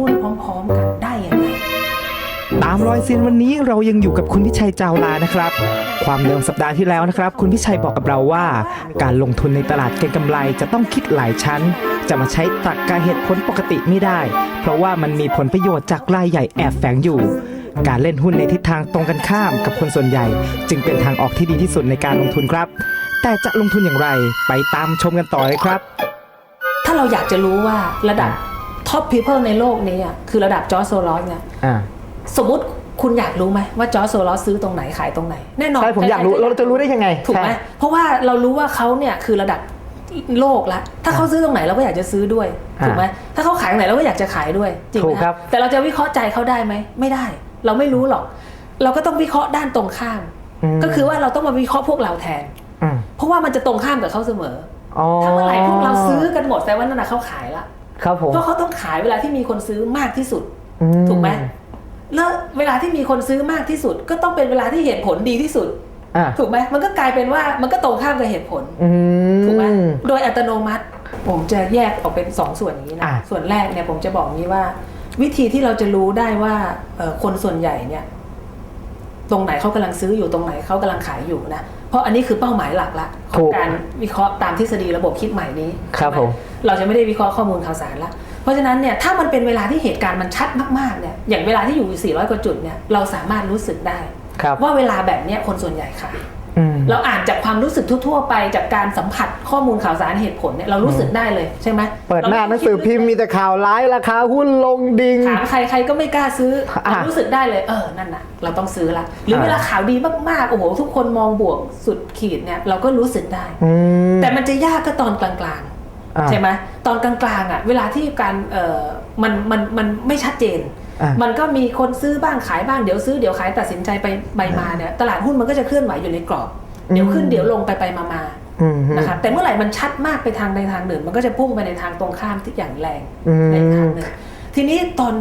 หุ้นพร้อมๆกันได้ยังไงตามรอยซีนวันนี้เรายังอยู่กับคุณพิชัยเจ้าลานะครับ ความเดิมสัปดาห์ที่แล้วนะครับ คุณพิชัยบอกกับเราว่า การลงทุนในตลาดเก็งกำไรจะต้องคิดหลายชั้น จะมาใช้ตรรกะเหตุผลปกติไม่ได้ เพราะว่ามันมีผลประโยชน์จากรายใหญ่แอบแฝงอยู่ การเล่นหุ้นในทิศทางตรงกันข้ามกับคนส่วนใหญ่ จึงเป็นทางออกที่ดีที่สุดในการลงทุนครับ แต่จะลงทุนอย่างไรไปตามชมกันต่อเลยครับ ถ้าเราอยากจะรู้ว่าระดับ ท็อป people ในโลกนี้อะคือระดับจอร์จโซลอสเนี่ยอ่าสมมติคุณอยากรู้ไหมว่าจอร์จโซลอสซื้อตรงไหนขายตรงไหน แน่นอนใช่ผมอยากรู้ใคๆเราจะรู้ได้ยังไงถูกไหมใช่เพราะว่าเรารู้ว่าเขาเนี่ยคือระดับโลกละถ้าเขาซื้อตรงไหนเราก็อยากจะซื้อด้วยอ่าถูกไหมถ้าเขาขายตรงไหนเราก็อยากจะขายด้วยจริงไหถูมกครับแต่เราจะวิเคราะห์ใจเขาได้ไหมไม่ได้ เราไม่รู้หรอก เราก็ต้องวิเคราะห์ด้านตรงข้ามมก็คือว่าเราต้องมาวิเคราะห์พวกเราแทนอืมเพราะว่ามันจะตรงข้ามกับเขาเสมออ๋อถ้าเมื่อไหร่พวกเราซื้อกันหมดแสดงว่านั่นนะเขาขายละ ครับผมเพราะเขาต้องขายเวลาที่มีคนซื้อมากที่สุดอืถูกไหมแล้วเวลาที่มีคนซื้อมากที่สุด ก็ต้องเป็นเวลาที่เหตุผลดีที่สุดอะถูกไหมมันก็กลายเป็นว่ามันก็ตรงข้ามกับเหตุผลอืมถูกไหมโดยอัตโนมัติ ผมจะแยกออกเป็นสองส่วนอย่างนี้นะอะส่วนแรกเนี่ยผมจะบอกนี้ว่า วิธีที่เราจะรู้ได้ว่าเอ่อคนส่วนใหญ่เนี่ย ตรงไหนเขากำลังซื้ออยู่ตรงไหนเขากำลังขายอยู่นะ เพราะอันนี้คือเป้าหมายหลักละขถูองกการวิเคราะห์ตามทฤษฎีระบบคิดใหม่นี้ครับใช่ไหผม เราจะไม่ได้วิเคราะห์ข้อมูลข่าวสารละเพราะฉะนั้นเนี่ยถ้ามันเป็นเวลาที่เหตุการณ์มันชัดมากๆเนี่ยอย่างเวลาที่อยู่ 400 กว่าจุดเนี่ยเราสามารถรู้สึกได้ ครับ ว่าเวลาแบบเนี้ยคนส่วนใหญ่ขายอืม เราอ่านจากความรู้สึกทั่วๆไปจากการสัมผัสข้อมูลข่าวสารเหตุผลเนี่ยเรารู้สึกได้เลยใช่ไหมเปิดหน้าหนังสือพิมพ์มีแต่ข่าวร้ายราคาหุ้นลงดิ่งถามใครใครก็ไม่กล้าซื้ออะเรารู้สึกได้เลยเออนั่นน่ะ เราต้องซื้อละหรือเวลาข่าวดีมากๆโอ้โหทุกคนมองบวกสุดขีดเนี่ยเราก็รู้สึกได้อืมแต่มันจะยากก็ตอนกลางอะๆใช่ไหมตอนกลางๆอะเวลาที่การเออมันมันมันไม่ชัดเจนอะ มันก็มีคนซื้อบ้างขายบ้างเดี๋ยวซื้อเดี๋ยวขายตัดสินใจไปไปมาเนี่ยตลาดหุ้นมันก็จะเคลื่อนไหวอยู่ในกรอบ เดี๋ยวขึ้นเดี๋ยวลงไปไปมามาอืมนะครับแต่เมื่อไหร่มันชัดมากไปทางใดทางหนึ่ง มันก็จะพุ่งไปในทางตรงข้ามที่อย่างแรงอืมในทางหนึ่งทีนี้ตอน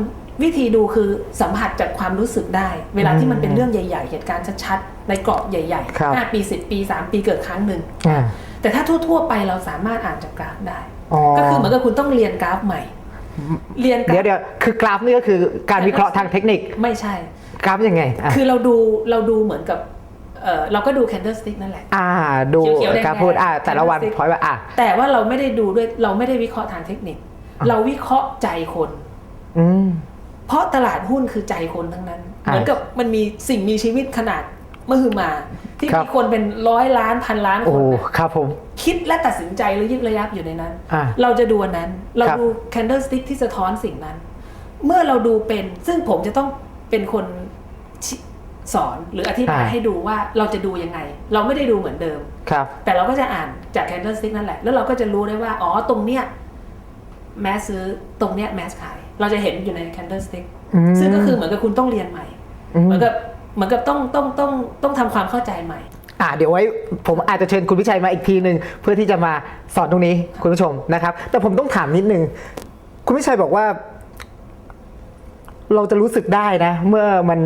วิธีดูคือสัมผัสจากความรู้สึกได้ เวลาที่มันเป็นเรื่องใหญ่ ๆ เหตุการณ์ชัดๆในกรอบใหญ่ครับๆห้าปีสิบปีสามปีเกิดครั้งหนึ่งอ่าแต่ถ้าทั่วๆไปเราสามารถอ่านจากกราฟได้อ๋อก็คือเหมือนกับคุณต้องเรียนกราฟใหม่ เรียนกราเดี๋ยวฟเดี๋ยวคือกราฟนี่ก็คือการวิเคราะห์ทางเทคนิคไม่ใช่ กราฟยังไงอะคือเราดูเราดูเหมือนกับเออเราก็ดู candlestick นั่นแหละ อ่า ดูเขียวๆแดงๆการพูดอ่าแต่ละวัน candlestick พอยว่าอะแต่ว่าเราไม่ได้ดูด้วยเราไม่ได้วิเคราะห์ทางเทคนิค เราวิเคราะห์ใจคน อืมเพราะตลาดหุ้นคือใจคนทั้งนั้นอ่าเหมือนกับมันมีสิ่งมีชีวิตขนาด มหึมา ที่ครับ มีคนเป็นร้อยล้านพันล้านโอ้คนน่ะครับผม คิดและตัดสินใจหรือยึกระยับอยู่ในนั้น อ่าเราจะดูอันนั้น เราครับ ดู candlestick ที่สะท้อนสิ่งนั้น เมื่อเราดูเป็นซึ่งผมจะต้องเป็นคนชิสอนหรืออธิบายให้ดูว่าเราจะดูยังไง เราไม่ได้ดูเหมือนเดิม ครับ แต่เราก็จะอ่านจาก candlestick นั่นแหละ แล้วเราก็จะรู้ได้ว่า อ๋อ ตรงเนี้ยแมสซื้อ ตรงเนี้ยแมสขาย เราจะเห็นอยู่ใน candlestick อืมซึ่งก็คือเหมือนกับคุณต้องเรียนใหม่ อืม เหมือนกับ เหมือนกับต้องต้องต้องต้องทำความเข้าใจใหม่ อ่าเดี๋ยวไว้ผมอาจจะเชิญคุณวิชัยมาอีกทีหนึ่งเพื่อที่จะมาสอนตรงนี้คุณผู้ชมนะครับ แต่ผมต้องถามนิดนึงคุณวิชัยบอกว่า เราจะรู้สึกได้นะ เมื่อมัน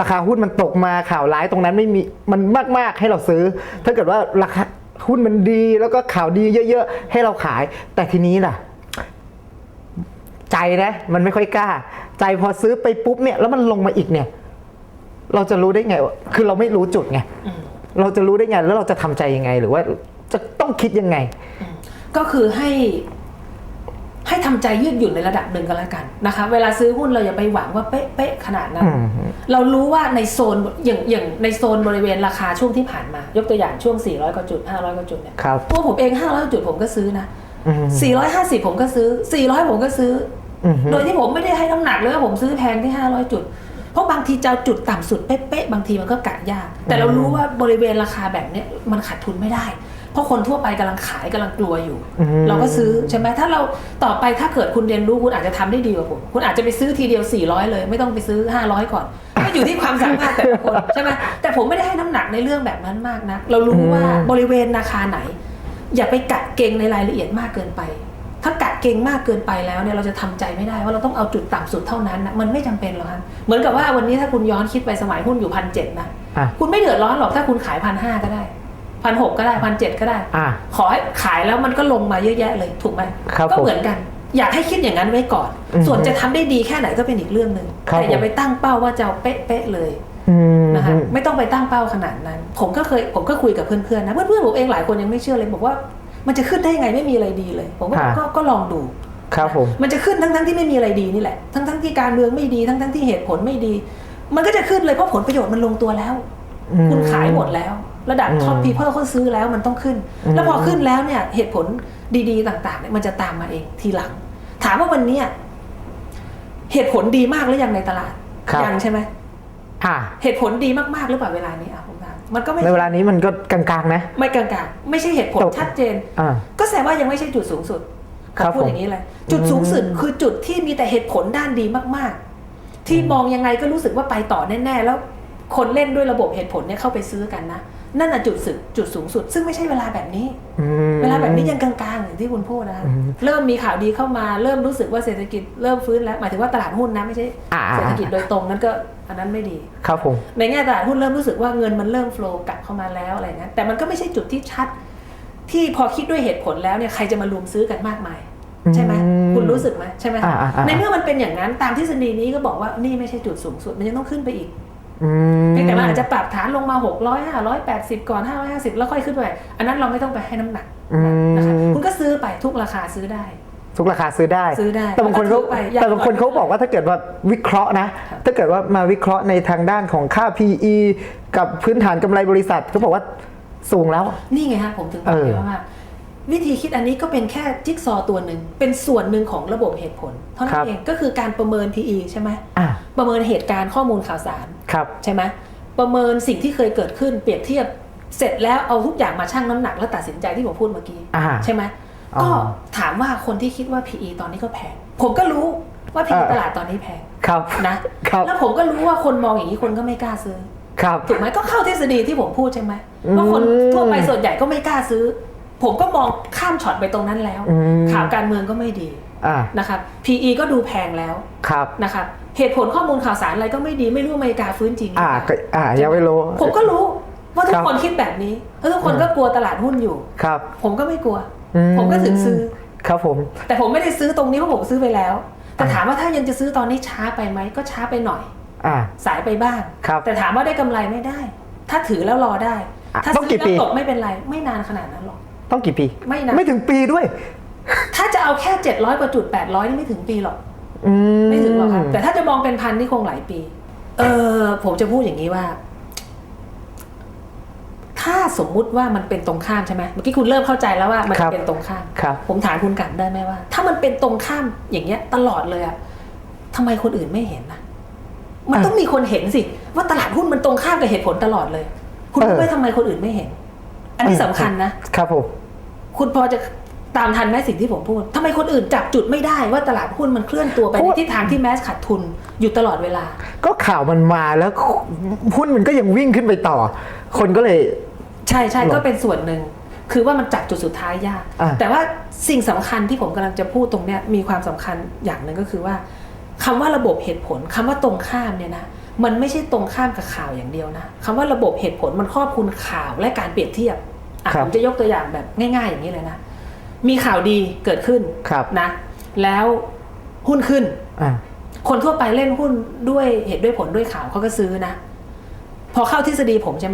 ราคาหุ้นมันตกมาข่าวร้ายตรงนั้นไม่มีมันมาก ๆ ให้เราซื้อ ถ้าเกิดว่าราคาหุ้นมันดีแล้วก็ข่าวดีเยอะ ๆ ให้เราขาย แต่ทีนี้ล่ะ ใจนะ มันไม่ค่อยกล้า ใจพอซื้อไปปุ๊บเนี่ย แล้วมันลงมาอีกเนี่ย เราจะรู้ได้ไงว่าคือเราไม่รู้จุดไงเราจะรู้ได้ไงแล้วเราจะทำใจยังไง หรือว่าจะต้องคิดยังไง ก็คือให้ ให้ทำใจยืดหยุ่นในระดับหนึ่งก็แล้วกันนะคะ เวลาซื้อหุ้นเราอย่าไปหวังว่าเป๊ะๆขนาดนั้น อืม เรารู้ว่าในโซนอย่างอย่างในโซนบริเวณราคาช่วงที่ผ่านมา ยกตัวอย่างช่วง 400กว่าจุด 500กว่าจุดเนี่ยครับ ตัวผมเอง 500จุดผมก็ซื้อนะ อืม 450 ผมก็ซื้อ 400 ผมก็ซื้อออฮึโดยที่ผมไม่ได้ให้น้ำหนักเลยว่าผมซื้อแพงที่ 500 จุด เพราะบางทีจะเอาจุดต่ำสุดเป๊ะๆบางทีมันก็กะยาก แต่เรารู้ว่าบริเวณราคาแบบเนี้ยมันขาดทุนไม่ได้ เพราะคนทั่วไปกำลังขายกำลังกลัวอยู่อืมเราก็ซื้อใช่ไหมถ้าเราต่อไปถ้าเกิดคุณเรียนรู้คุณอาจจะทำได้ดีกว่าผมคุณอาจจะไปซื้อทีเดียว 400 เลย ไม่ต้องไปซื้อ 500 ก่อนก็อยู่ที่ความสามารถแต่ละคนใช่ไหมแต่ผมไม่ได้ให้น้ำหนักในเรื่องแบบนั้นมากนะเรารู้ว่าบริเวณราคาไหน อย่าไปกัดเกงในรายละเอียดมากเกินไปถ้ากัด เกงมากเกินไปแล้วเนี่ยเราจะทำใจไม่ได้ว่าเราต้องเอาจุดต่ำสุดเท่านั้นนะมันไม่จำเป็นหรอกครับเหมือนกับว่าวันนี้ถ้าคุณย้อนคิดไปสมัยหุ้นอยู่พันเจ็ดนะอะคุณไม่เดือดร้อนหรอกถ้าคุณขายพันห้าก็ได้พันหกก็ได้พันเจ็ดก็ได้อะขอให้ขายแล้วมันก็ลงมาเยอะแยะเลยถูกไหมครับก็ผมเหมือนกัน อยากให้คิดอย่างนั้นไว้ก่อนอืมส่วนจะทำได้ดีแค่ไหนก็เป็นอีกเรื่องหนึ่งครับแต่อย่าผมไปตั้งเป้าว่าจะเอาเป๊ะๆเลยอืมนะคะไม่ต้องไปตั้งเป้าขนาดนั้น ผมก็เคยผมก็คุยกับเพื่อนๆนะเพื่อนๆผมเองหลายคนยังไม่เชื่อเลยบอกว่า มันจะขึ้นได้ไงไม่มีอะไรดีเลย ผมก็บอกฮะ ก็ก็ลองดู ครับผม มันจะขึ้นทั้งๆที่ไม่มีอะไรดีนี่แหละ ทั้งๆที่การเมืองไม่ดีทั้งๆที่เหตุผลไม่ดี มันก็จะขึ้นเลยเพราะผลประโยชน์มันลงตัวแล้ว อืม คุณขายหมดแล้ว ระดับอืมท็อปพีเพิลเขาซื้อแล้วมันต้องขึ้น อืม แล้วพอขึ้นแล้วเนี่ยเหตุผลดีๆต่างๆเนี่ยมันจะตามมาเองทีหลัง ถามว่าวันเนี้ยเหตุผลดีมากหรือยังในตลาดครับ ยังใช่ไหมอ่าเหตุผลดีมากๆหรือเปล่าเวลานี้อะผมถา มมันก็ไม่ในเวลานี้มันก็กลางๆนะ ไม่กลางๆ ไม่ใช่เหตุผลแต่ชัดเจนอ่าก็แสดงว่ายังไม่ใช่จุดสูงสุดครับพูดผมอย่างนี้เลย จุดสูงสุดอืมคือจุดที่มีแต่เหตุผลด้านดีมากๆ ที่มองยังไงก็รู้สึกว่าไปต่อแน่ๆ แล้วคนเล่นด้วยระบบเหตุผลเนี่ยเข้าไปซื้อกันนะ นั่นน่ะจุดสุดจุดสูงสุด ซึ่งไม่ใช่เวลาแบบนี้อืมเวลาแบบนี้ยังกลางๆอย่างที่คุณพูดนะอืมเริ่มมีข่าวดีเข้ามาเริ่มรู้สึกว่าเศรษฐกิจเริ่มฟื้นแล้วหมายถึงว่าตลาดหุ้นนะไม่ใช่อ่าเศรษฐกิจโดยตรงนั้นก็อันนั้นไม่ดีครับผมในแง่ตลาดหุ้นเริ่มรู้สึกว่าเงินมันเริ่มโฟลว์กลับเข้ามาแล้วอะไรเงี้ยแต่มันก็ไม่ใช่จุดที่ชัด ที่พอคิดด้วยเหตุผลแล้วเนี่ยใครจะมารุมซื้อกันมากมายใช่ไหมอืมคุณรู้สึกไหมใช่ไหมอ่าอ่าอ่าในเมื่อมันเป็นอย่างนั้นตามทฤษฎีนี้ก็บอกว่านี่ไม่ใช่จุดสูงสุดมันยังต้องขึ้นไปอีกอืม เพียงแต่มันอาจจะปรับฐานลงมา 600 580 ก่อน 550 แล้วค่อยขึ้นไป อันนั้นเราไม่ต้องไปให้น้ำหนักอืมนะคะคุณก็ซื้อไปทุกราคาซื้อได้ทุกราคาซื้อได้ซื้อได้ แต่บางคนเขาก็ถือไปอยากแต่บางคนเขาบอกว่าถ้าเกิดว่าวิเคราะห์นะครับถ้าเกิดว่ามาวิเคราะห์ในทางด้านของค่า PE กับพื้นฐานกำไรบริษัทเขาบอกว่าสูงแล้ว นี่ไงฮะผมถึงบเออกอเลยว่า วิธีคิดอันนี้ก็เป็นแค่จิ๊กซอว์ตัวหนึ่ง เป็นส่วนหนึ่งของระบบเหตุผล เท่านั้ครันบ เองก็คือการประเมิน PE ใช่ไหมอ่าประเมินเหตุการณ์ข้อมูลข่าวสาร ครับ ใช่ไหมประเมินสิ่งที่เคยเกิดขึ้นเปรียบเทียบเสร็จแล้วเอาทุกอย่างมาชั่งน้ำหนักแล้วตัดสินใจที่ผมพูดเมื่อกี้ อ่า ใช่ไหมอ๋อก็ถามว่าคนที่คิดว่า PE ตอนนี้ก็แพง ผมก็รู้ว่า PE อ่า ตลาดตอนนี้แพงครับ นะครับ แล้วผมก็รู้ว่าคนมองอย่างนี้คนก็ไม่กล้าซื้อ ครับ ถูกไหมก็เข้าทฤษฎีที่ผมพูดใช่ไหมอืมว่าคนทั่วไปส่วนใหญ่ก็ไม่กล้าซื้อ ผมก็มองข้ามช็อตไปตรงนั้นแล้ว อืมข่าวการเมืองก็ไม่ดีอ่านะครับ PE ก็ดูแพงแล้วครับ นะครับเหตุผลข้อมูลข่าวสารอะไรก็ไม่ดีไม่รู้อเมริกาฟื้นจริงหรืออ่าเปล่า ก็อ่ายังไม่รู้ ผมก็รู้ว่าทุครักบคนคิดแบบนี้แล้วทุกคนก็กลัวตลาดหุ้นอยู่ ครับผมก็ไม่กลัว อืผมก็ถึงซื้อ ครับผม แต่ผมไม่ได้ซื้อตรงนี้เพราะผมซื้อไปแล้ว แต่อ่า ถามว่าถ้ายังจะซื้อตอนนี้ช้าไปไหมก็ช้าไปหน่อย อ่า สายไปบ้าง ครับแต่ถามว่าได้กำไรไม่ได้ ถ้าถือแล้วรอได้ อะถ้าต้องซื้กี่อแล้วปีตกไม่เป็นไร ไม่นานขนาดนั้นหรอก ต้องกี่ปีไม่นานไม่ถึงปีด้วยถ้าจะเอาแค่ 700กว่าจุด 800 นี่ไม่ถึงปีหรอก อืไม่ถึงหรอกครับแต่ถ้าจะมองเป็นพันนี่คงหลายปี เออผมจะพูดอย่างนี้ว่า ถ้าสมมุติว่ามันเป็นตรงข้ามใช่ไหมเมื่อกี้คุณเริ่มเข้าใจแล้วว่ามันครับเป็นตรงข้าม ครับ ผมถามคุณกลับได้ไหมว่า ถ้ามันเป็นตรงข้ามอย่างเงี้ย ตลอดเลยอะทำไมคนอื่นไม่เห็นนะมันอะต้องมีคนเห็นสิ ว่าตลาดหุ้นมันตรงข้ามกับเหตุผลตลอดเลย คุณเออรู้ไหมทำไมคนอื่นไม่เห็น อันนี้สำคัญนะ ครับผม คุณพอจะตามทันไหมสิ่งที่ผมพูดทำไมคนอื่นจับจุดไม่ได้ว่าตลาดหุ้นมันเคลื่อนตัวไปเพราะในว่าทิศทางที่แมสขาดทุนอยู่ตลอดเวลา ก็ข่าวมันมาแล้วหุ้นมันก็ยังวิ่งขึ้นไปต่อ คนก็เลย ใช่ใช่หรอก็เป็นส่วนหนึ่ง คือว่ามันจับจุดสุดท้ายยากอะแต่ว่าสิ่งสำคัญที่ผมกำลังจะพูดตรงเนี้ยมีความสำคัญอย่างหนึ่งก็คือว่าคำว่าระบบเหตุผลคำว่าตรงข้ามเนี่ยนะ มันไม่ใช่ตรงข้ามกับข่าวอย่างเดียวนะคำว่าระบบเหตุผลมันครอบคลุมข่าวและการเปรียบเทียบอะครับผมจะยกตัวอย่างแบบง่าย ๆ อย่างนี้เลยนะ มีข่าวดีเกิดขึ้นครับนะ แล้วหุ้นขึ้นอ่าคนทั่วไปเล่นหุ้นด้วยเหตุด้วยผลด้วยข่าวเขาก็ซื้อนะ พอเข้าทฤษฎีผมใช่ไหม